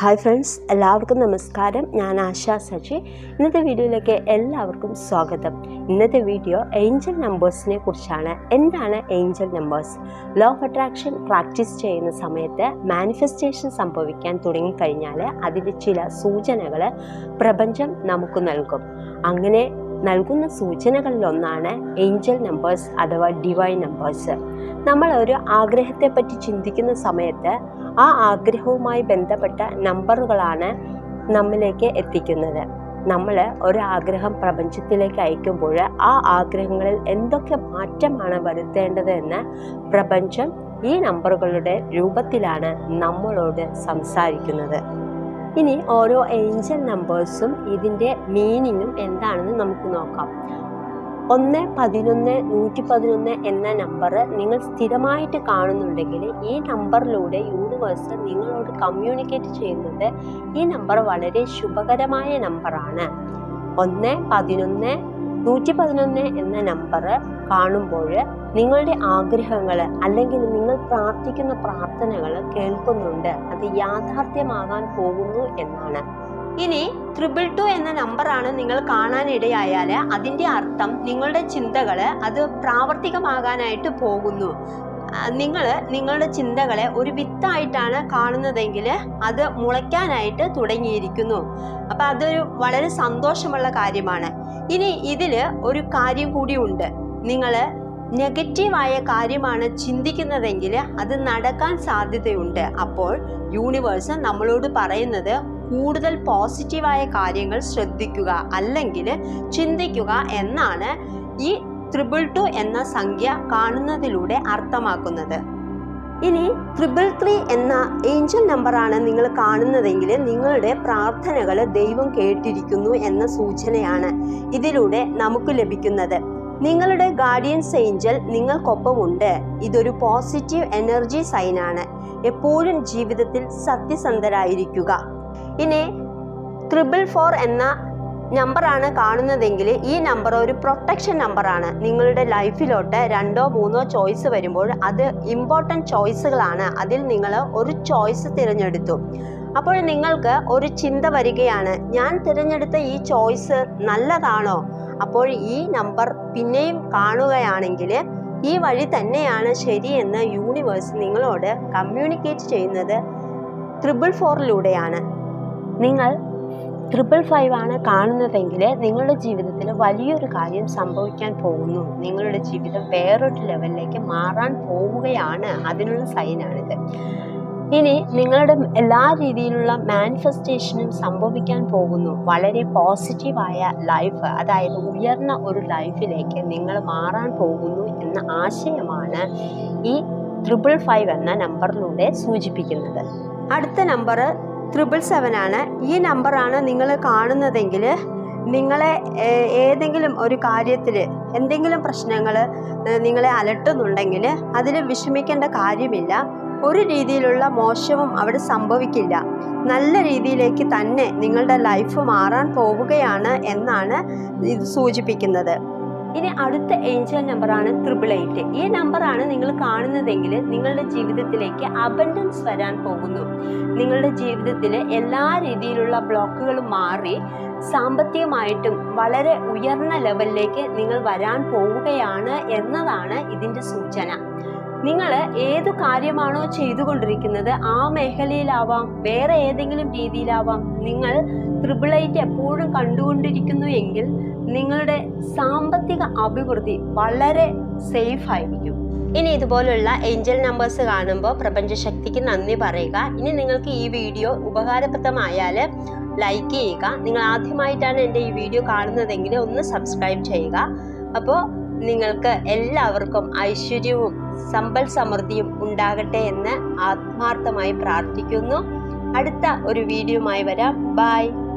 Hi friends എല്ലാവർക്കും നമസ്കാരം. ഞാൻ ആശാ സജി. ഇന്നത്തെ വീഡിയോയിലേക്ക് എല്ലാവർക്കും സ്വാഗതം. ഇന്നത്തെ വീഡിയോ ഏഞ്ചൽ നമ്പേഴ്സിനെ കുറിച്ചാണ്. എന്താണ് angel numbers? Law of attraction practice ചെയ്യുന്ന സമയത്ത് മാനിഫെസ്റ്റേഷൻ സംഭവിക്കാൻ തുടങ്ങിക്കഴിഞ്ഞാൽ അതിന്റെ ചില സൂചനകൾ പ്രപഞ്ചം നമുക്ക് നൽകും. അങ്ങനെ നൽകുന്ന സൂചനകളിലൊന്നാണ് ഏഞ്ചൽ നമ്പേഴ്സ് അഥവാ ഡിവൈൻ നമ്പേഴ്സ് നമ്മൾ ഒരു ആഗ്രഹത്തെപ്പറ്റി ചിന്തിക്കുന്ന സമയത്ത് ആ ആഗ്രഹവുമായി ബന്ധപ്പെട്ട നമ്പറുകളാണ് നമ്മിലേക്ക് എത്തിക്കുന്നത്. നമ്മൾ ഒരു ആഗ്രഹം പ്രപഞ്ചത്തിലേക്ക് അയക്കുമ്പോൾ ആ ആഗ്രഹങ്ങളിൽ എന്തൊക്കെ മാറ്റമാണ് വരുത്തേണ്ടത് എന്ന് പ്രപഞ്ചം ഈ നമ്പറുകളുടെ രൂപത്തിലാണ് നമ്മളോട് സംസാരിക്കുന്നത്. ഇനി ഓരോ ഏഞ്ചൽ നമ്പേഴ്സും ഇതിന്റെ മീനിങ്ങും എന്താണെന്ന് നമുക്ക് നോക്കാം. ഒന്ന് പതിനൊന്ന് നൂറ്റി പതിനൊന്ന് എന്ന നമ്പർ നിങ്ങൾ സ്ഥിരമായിട്ട് കാണുന്നുണ്ടെങ്കിൽ ഈ നമ്പറിലൂടെ യൂണിവേഴ്സ് നിങ്ങളോട് കമ്മ്യൂണിക്കേറ്റ് ചെയ്യുന്നത് ഈ നമ്പർ വളരെ ശുഭകരമായ നമ്പറാണ് ഒന്ന് പതിനൊന്ന് നൂറ്റി പതിനൊന്ന് എന്ന നമ്പർ കാണുമ്പോൾ നിങ്ങളുടെ ആഗ്രഹങ്ങൾ അല്ലെങ്കിൽ നിങ്ങൾ പ്രാർത്ഥിക്കുന്ന പ്രാർത്ഥനകൾ കേൾക്കുന്നുണ്ട്. അത് യാഥാർത്ഥ്യമാകാൻ പോകുന്നു എന്നാണ്. ഇനി ട്രിപ്പിൾ ടു എന്ന നമ്പറാണ് നിങ്ങൾ കാണാനിടയായാൽ അതിന്റെ അർത്ഥം നിങ്ങളുടെ ചിന്തകൾ അത് പ്രാവർത്തികമാകാനായിട്ട് പോകുന്നു. നിങ്ങൾ നിങ്ങളുടെ ചിന്തകളെ ഒരു വിത്തായിട്ടാണ് കാണുന്നതെങ്കിൽ അത് മുളയ്ക്കാനായിട്ട് തുടങ്ങിയിരിക്കുന്നു. അപ്പം അതൊരു വളരെ സന്തോഷമുള്ള കാര്യമാണ്. ഇനി ഇതിൽ ഒരു കാര്യം കൂടിയുണ്ട്. നിങ്ങൾ നെഗറ്റീവായ കാര്യമാണ് ചിന്തിക്കുന്നതെങ്കിൽ അത് നടക്കാൻ സാധ്യതയുണ്ട്. അപ്പോൾ യൂണിവേഴ്സ് നമ്മളോട് പറയുന്നത് കൂടുതൽ പോസിറ്റീവായ കാര്യങ്ങൾ ശ്രദ്ധിക്കുക അല്ലെങ്കിൽ ചിന്തിക്കുക എന്നാണ് ഈ ത്രിബിൾ ടു എന്ന സംഖ്യ കാണുന്നതിലൂടെ അർത്ഥമാക്കുന്നത്. ഇനി ട്രിപ്പിൾ ത്രീ എന്ന ഏഞ്ചൽ നമ്പറാണ് നിങ്ങൾ കാണുന്നതെങ്കിൽ നിങ്ങളുടെ പ്രാർത്ഥനകൾ ദൈവം കേട്ടിരിക്കുന്നു എന്ന സൂചനയാണ് ഇതിലൂടെ നമുക്ക് ലഭിക്കുന്നത്. നിങ്ങളുടെ ഗാർഡിയൻസ് ഏഞ്ചൽ നിങ്ങൾക്കൊപ്പമുണ്ട്. ഇതൊരു പോസിറ്റീവ് എനർജി സൈനാണ് എപ്പോഴും ജീവിതത്തിൽ സത്യസന്ധരായിരിക്കുക. ഇനി ട്രിപ്പിൾ ഫോർ എന്ന നമ്പറാണ് കാണുന്നതെങ്കിൽ ഈ നമ്പർ ഒരു പ്രൊട്ടക്ഷൻ നമ്പറാണ് നിങ്ങളുടെ ലൈഫിലോട്ട് രണ്ടോ മൂന്നോ ചോയ്സ് വരുമ്പോൾ അത് ഇമ്പോർട്ടന്റ് ചോയ്സുകളാണ് അതിൽ നിങ്ങൾ ഒരു ചോയ്സ് തിരഞ്ഞെടുത്തു. അപ്പോൾ നിങ്ങൾക്ക് ഒരു ചിന്ത വരികയാണ്. ഞാൻ തിരഞ്ഞെടുത്ത ഈ ചോയ്സ് നല്ലതാണോ? അപ്പോൾ ഈ നമ്പർ പിന്നെയും കാണുകയാണെങ്കിൽ ഈ വഴി തന്നെയാണ് ശരിയെന്ന് യൂണിവേഴ്സ് നിങ്ങളോട് കമ്മ്യൂണിക്കേറ്റ് ചെയ്യുന്നത്. ട്രിപ്പിൾ ഫോറിലൂടെയാണ് നിങ്ങൾ ട്രിപ്പിൾ ഫൈവ് ആണ് കാണുന്നതെങ്കിൽ നിങ്ങളുടെ ജീവിതത്തിൽ വലിയൊരു കാര്യം സംഭവിക്കാൻ പോകുന്നു. നിങ്ങളുടെ ജീവിതം വേറൊരു ലെവലിലേക്ക് മാറാൻ പോവുകയാണ്. അതിനുള്ള സൈനാണിത് ഇനി നിങ്ങളുടെ എല്ലാ രീതിയിലുള്ള മാനിഫെസ്റ്റേഷനും സംഭവിക്കാൻ പോകുന്നു. വളരെ പോസിറ്റീവായ ലൈഫ് അതായത് ഉയർന്ന ഒരു ലൈഫിലേക്ക് നിങ്ങൾ മാറാൻ പോകുന്നു എന്ന ആശയമാണ് ഈ ട്രിപ്പിൾ ഫൈവ് എന്ന നമ്പറിലൂടെ സൂചിപ്പിക്കുന്നത്. അടുത്ത നമ്പർ ട്രിപ്പിൾ സെവൻ ആണ്. ഈ നമ്പറാണ് നിങ്ങൾ കാണുന്നതെങ്കിൽ നിങ്ങളെ ഏതെങ്കിലും ഒരു കാര്യത്തിൽ എന്തെങ്കിലും പ്രശ്നങ്ങൾ നിങ്ങളെ അലട്ടുന്നുണ്ടെങ്കിൽ അതിൽ വിഷമിക്കേണ്ട കാര്യമില്ല. ഒരു രീതിയിലുള്ള മോശവും അവിടെ സംഭവിക്കില്ല. നല്ല രീതിയിലേക്ക് തന്നെ നിങ്ങളുടെ ലൈഫ് മാറാൻ പോവുകയാണ് എന്നാണ് ഇത് സൂചിപ്പിക്കുന്നത്. ഇനി അടുത്ത ഏഞ്ചൽ നമ്പറാണ് ത്രിപിൾ എയ്റ്റ് ഈ നമ്പറാണ് നിങ്ങൾ കാണുന്നതെങ്കിൽ നിങ്ങളുടെ ജീവിതത്തിലേക്ക് അബൻഡൻസ് വരാൻ പോകുന്നു. നിങ്ങളുടെ ജീവിതത്തിൽ എല്ലാ രീതിയിലുള്ള ബ്ലോക്കുകളും മാറി സാമ്പത്തികമായിട്ടും വളരെ ഉയർന്ന ലെവലിലേക്ക് നിങ്ങൾ വരാൻ പോവുകയാണ് എന്നതാണ് ഇതിന്റെ സൂചന. നിങ്ങൾ ഏതു കാര്യമാണോ ചെയ്തുകൊണ്ടിരിക്കുന്നത് ആ മേഖലയിലാവാം വേറെ ഏതെങ്കിലും രീതിയിലാവാം നിങ്ങൾ ത്രിപിൾ എയ്റ്റ് എപ്പോഴും കണ്ടുകൊണ്ടിരിക്കുന്നു എങ്കിൽ നിങ്ങളുടെ സാമ്പത്തിക അഭിവൃദ്ധി വളരെ സേഫ് ആയിരിക്കും. ഇനി ഇതുപോലുള്ള ഏഞ്ചൽ നമ്പേഴ്സ് കാണുമ്പോൾ പ്രപഞ്ചശക്തിക്ക് നന്ദി പറയുക. ഇനി നിങ്ങൾക്ക് ഈ വീഡിയോ ഉപകാരപ്രദമായാൽ ലൈക്ക് ചെയ്യുക. നിങ്ങൾ ആദ്യമായിട്ടാണ് എന്റെ ഈ വീഡിയോ കാണുന്നതെങ്കിൽ ഒന്ന് സബ്സ്ക്രൈബ് ചെയ്യുക. അപ്പോൾ നിങ്ങൾക്ക് എല്ലാവർക്കും ഐശ്വര്യവും സമ്പൽ സമൃദ്ധിയും ഉണ്ടാകട്ടെ എന്ന് ആത്മാർത്ഥമായി പ്രാർത്ഥിക്കുന്നു. അടുത്ത ഒരു വീഡിയോയുമായി വരാം. ബായ്